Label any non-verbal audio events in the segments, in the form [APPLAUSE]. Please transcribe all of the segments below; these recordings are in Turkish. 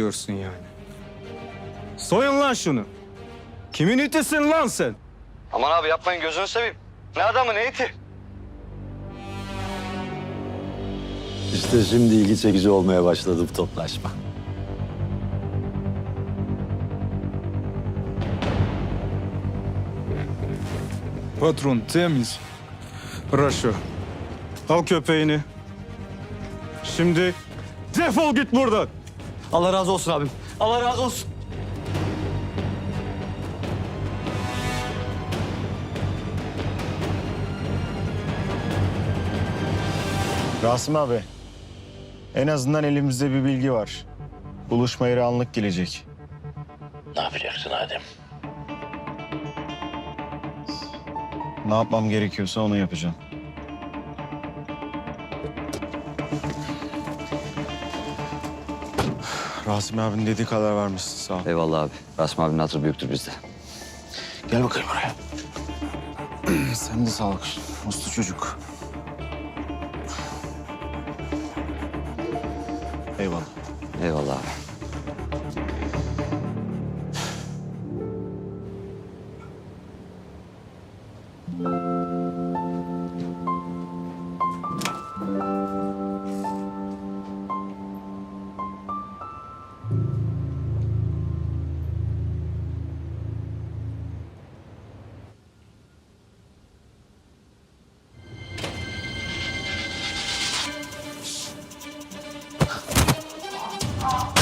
diyorsun yani. Soyun lan şunu. Kimin itisin lan sen? Aman abi yapmayın gözünü seveyim. Ne adamı ne iti? İşte şimdi ilgi çekici olmaya başladı bu toplaşma. Patron temiz. Raşo. Al köpeğini. Şimdi defol git buradan. Allah razı olsun abim. Allah razı olsun. Rasım abi. En azından elimizde bir bilgi var. Buluşma yeri anlık gelecek. Ne yapacaksın Adem? Ne yapmam gerekiyorsa onu yapacağım. Rasim abinin dediği kadar vermişsin sağ ol. Eyvallah abi. Rasmi abinin hatırı büyüktür bizde. Gel bakayım buraya. [CLEARS THROAT] Sen de sağlık. Uslu çocuk. Eyvallah. Eyvallah abi. 아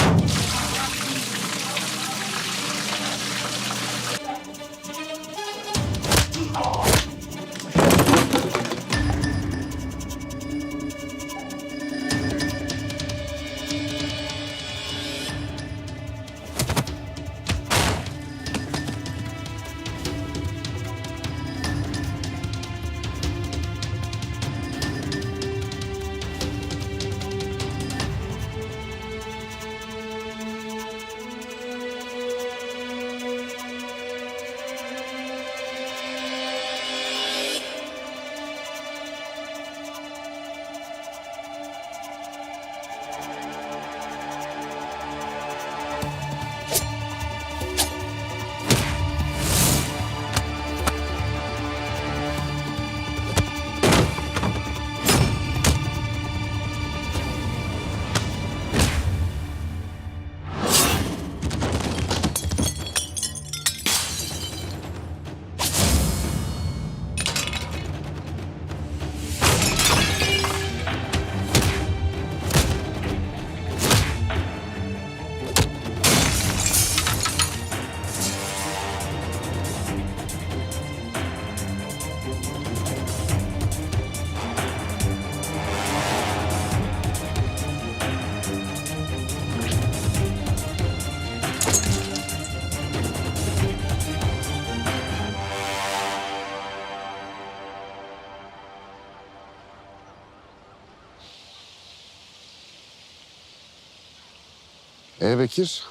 E Bekir.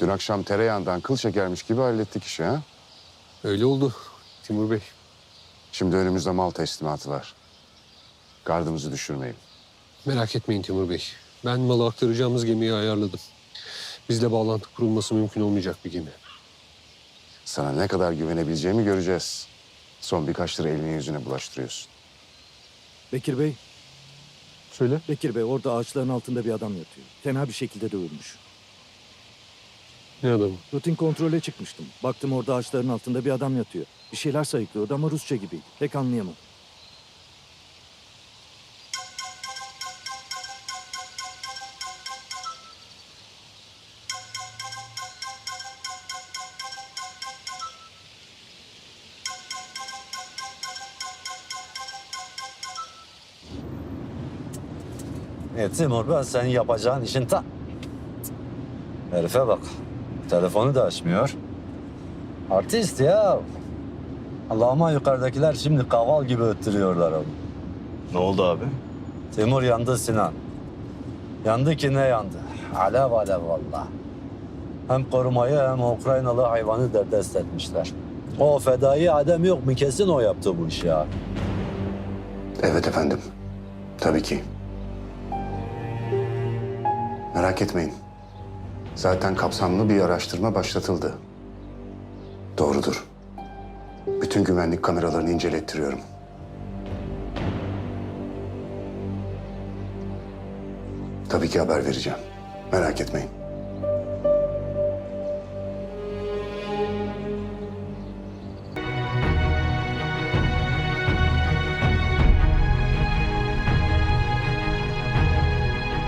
Dün akşam tereyağından kıl çekermiş gibi hallettik işi ha. Öyle oldu Timur Bey. Şimdi önümüzde mal teslimatı var. Gardımızı düşürmeyin. Merak etmeyin Timur Bey. Ben malı aktaracağımız gemiyi ayarladım. Bizle bağlantı kurulması mümkün olmayacak bir gemi. Sana ne kadar güvenebileceğimi göreceğiz. Son birkaç lira eline yüzüne bulaştırıyorsun. Bekir Bey, Söyle. Bekir Bey orada ağaçların altında bir adam yatıyor. Fena bir şekilde dövülmüş. Ne adamı? Rutin kontrole çıkmıştım. Baktım orada ağaçların altında bir adam yatıyor. Bir şeyler sayıklıyordu ama Rusça gibiydi. Pek anlayamadım. E Timur ben senin yapacağın işin ta... Herife bak. Telefonu da açmıyor. Artist ya. Allah'ıma yukarıdakiler şimdi kaval gibi öttürüyorlar onu. Ne oldu abi? Timur yandı Sinan. Yandı ki ne yandı? Alev alev valla. Hem korumayı hem Ukraynalı hayvanı derdest etmişler. O fedai adem yok mu? Kesin o yaptı bu işi ya. Evet efendim. Tabii ki. Merak etmeyin. Zaten kapsamlı bir araştırma başlatıldı. Doğrudur. Bütün güvenlik kameralarını incelettiriyorum. Tabii ki haber vereceğim. Merak etmeyin.